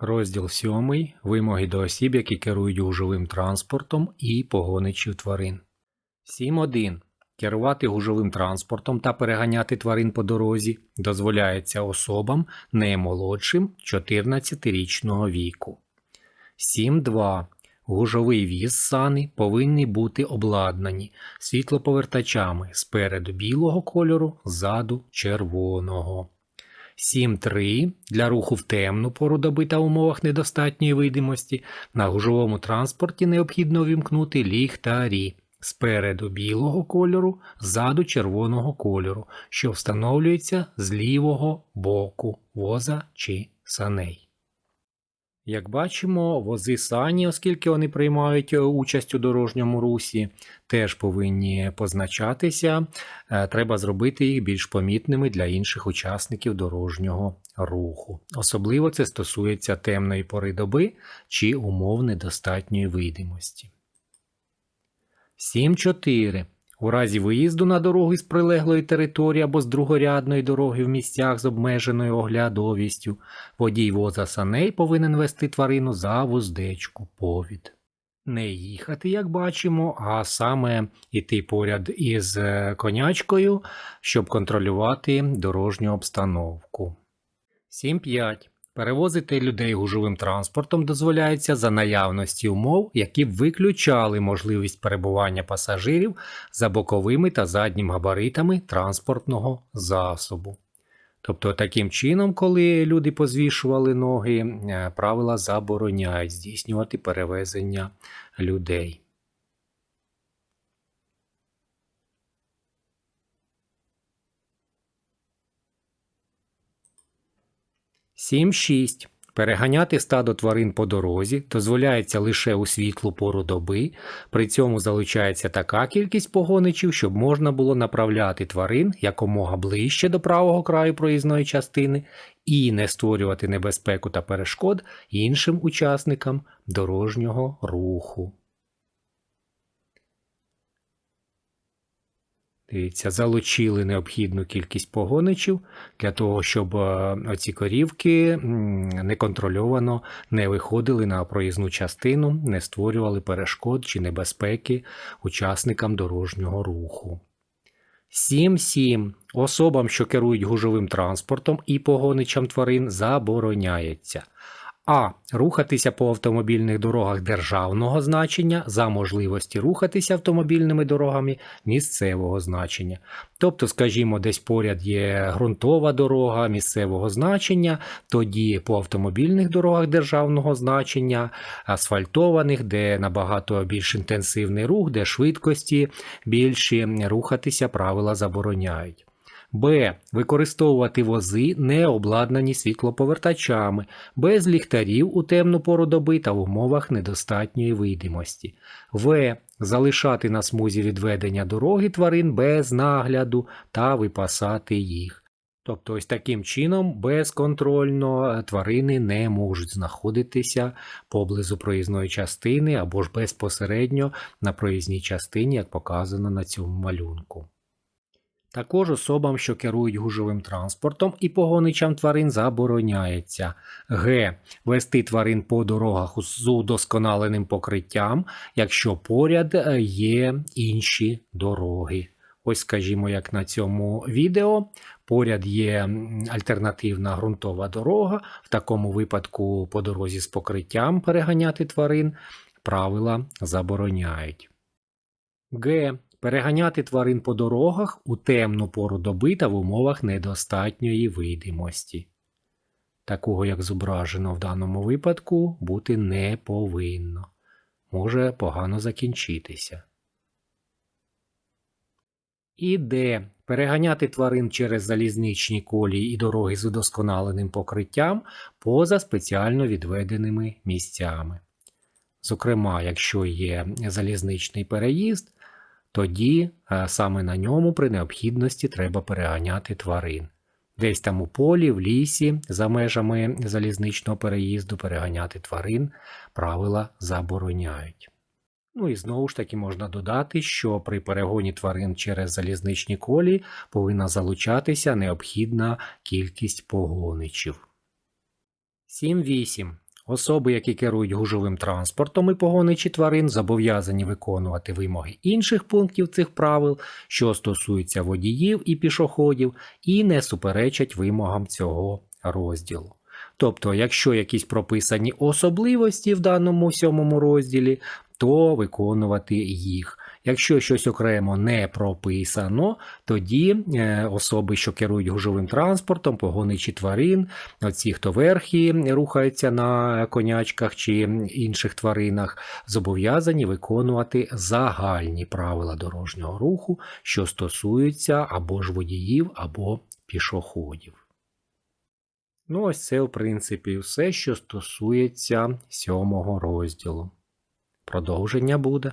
Розділ 7. Вимоги до осіб, які керують гужовим транспортом і погоничів тварин. 7.1. Керувати гужовим транспортом та переганяти тварин по дорозі дозволяється особам не молодшим 14-річного віку. 7.2. Гужовий віз сани повинні бути обладнані світлоповертачами спереду білого кольору, ззаду червоного. 7.3 для руху в темну пору доби та умовах недостатньої видимості на гужовому транспорті необхідно вімкнути ліхтарі спереду білого кольору, ззаду червоного кольору, що встановлюється з лівого боку воза чи саней. Як бачимо, вози сані, оскільки вони приймають е, участь у дорожньому русі, теж повинні позначатися. Е, Треба зробити їх більш помітними для інших учасників дорожнього руху. Особливо це стосується темної пори доби чи умов недостатньої видимості. 7.4. У разі виїзду на дорогу з прилеглої території або з другорядної дороги в місцях з обмеженою оглядовістю, водій воза саней повинен вести тварину за вуздечку повід. Не їхати, як бачимо, а саме йти поряд із е, конячкою, щоб контролювати дорожню обстановку. 7.5. Перевозити людей гужовим транспортом дозволяється за наявності умов, які виключали можливість перебування пасажирів за боковими та заднім габаритами транспортного засобу. Тобто, таким чином, коли люди позвішували ноги, е, правила забороняють здійснювати перевезення людей. Сім шість. Переганяти стадо тварин по дорозі дозволяється лише у світлу пору доби, при цьому залучається така кількість погоничів, щоб можна було направляти тварин якомога ближче до правого краю проїзної частини і не створювати небезпеку та перешкод іншим учасникам дорожнього руху. Дивіться, залучили необхідну кількість погоничів для того, щоб е, оці корівки неконтрольовано не виходили на проїзну частину, не створювали перешкод чи небезпеки учасникам дорожнього руху. 7.7. Особам, що керують гужовим транспортом і погоничам тварин, забороняється. А. Рухатися по автомобільних дорогах державного значення за можливості рухатися автомобільними дорогами місцевого значення. Тобто, скажімо, десь поряд є ґрунтова дорога місцевого значення, тоді по автомобільних дорогах державного значення, асфальтованих, де набагато більш інтенсивний рух, де швидкості більші, рухатися правила забороняють. Б. Використовувати вози, не обладнані світлоповертачами, без ліхтарів у темну пору доби та в умовах недостатньої видимості. В. Залишати на смузі відведення дороги тварин без нагляду та випасати їх. Тобто, ось таким чином безконтрольно тварини не можуть знаходитися поблизу проїзної частини або ж безпосередньо на проїзній частині, як показано на цьому малюнку. Також особам, що керують гужовим транспортом і погоничам тварин забороняється г. Вести тварин по дорогах з удосконаленим покриттям, якщо поряд е, є інші дороги. Ось, скажімо, як на цьому відео, поряд є альтернативна ґрунтова дорога. В такому випадку по дорозі з покриттям переганяти тварин правила забороняють. Г. Переганяти тварин по дорогах у темну пору доби та в умовах недостатньої видимості. Такого, як зображено в даному випадку, бути не повинно. Може погано закінчитися. І Д. Переганяти тварин через залізничні колії і дороги з удосконаленим покриттям поза спеціально відведеними місцями. Зокрема, якщо є залізничний переїзд, тоді е, саме на ньому при необхідності треба переганяти тварин. Десь там у полі, в лісі, за межами залізничного переїзду переганяти тварин правила забороняють. Ну і знову ж таки можна додати, що при перегоні тварин через залізничні колії повинна залучатися необхідна кількість погоничів. 7.8. Особи, які керують гужовим транспортом і погоничі тварин, зобов'язані виконувати вимоги інших пунктів цих правил, що стосуються водіїв і пішоходів, і не суперечать вимогам цього розділу. Тобто, якщо якісь прописані особливості в даному сьомому розділі, то виконувати їх. Якщо щось окремо не прописано, тоді е, особи, що керують гужовим транспортом, погоничі тварин, оці, хто верхи рухаються на конячках чи інших тваринах, зобов'язані виконувати загальні правила дорожнього руху, що стосуються або ж водіїв, або пішоходів. Ну, ось це, в принципі, все, що стосується сьомого розділу. Продовження буде.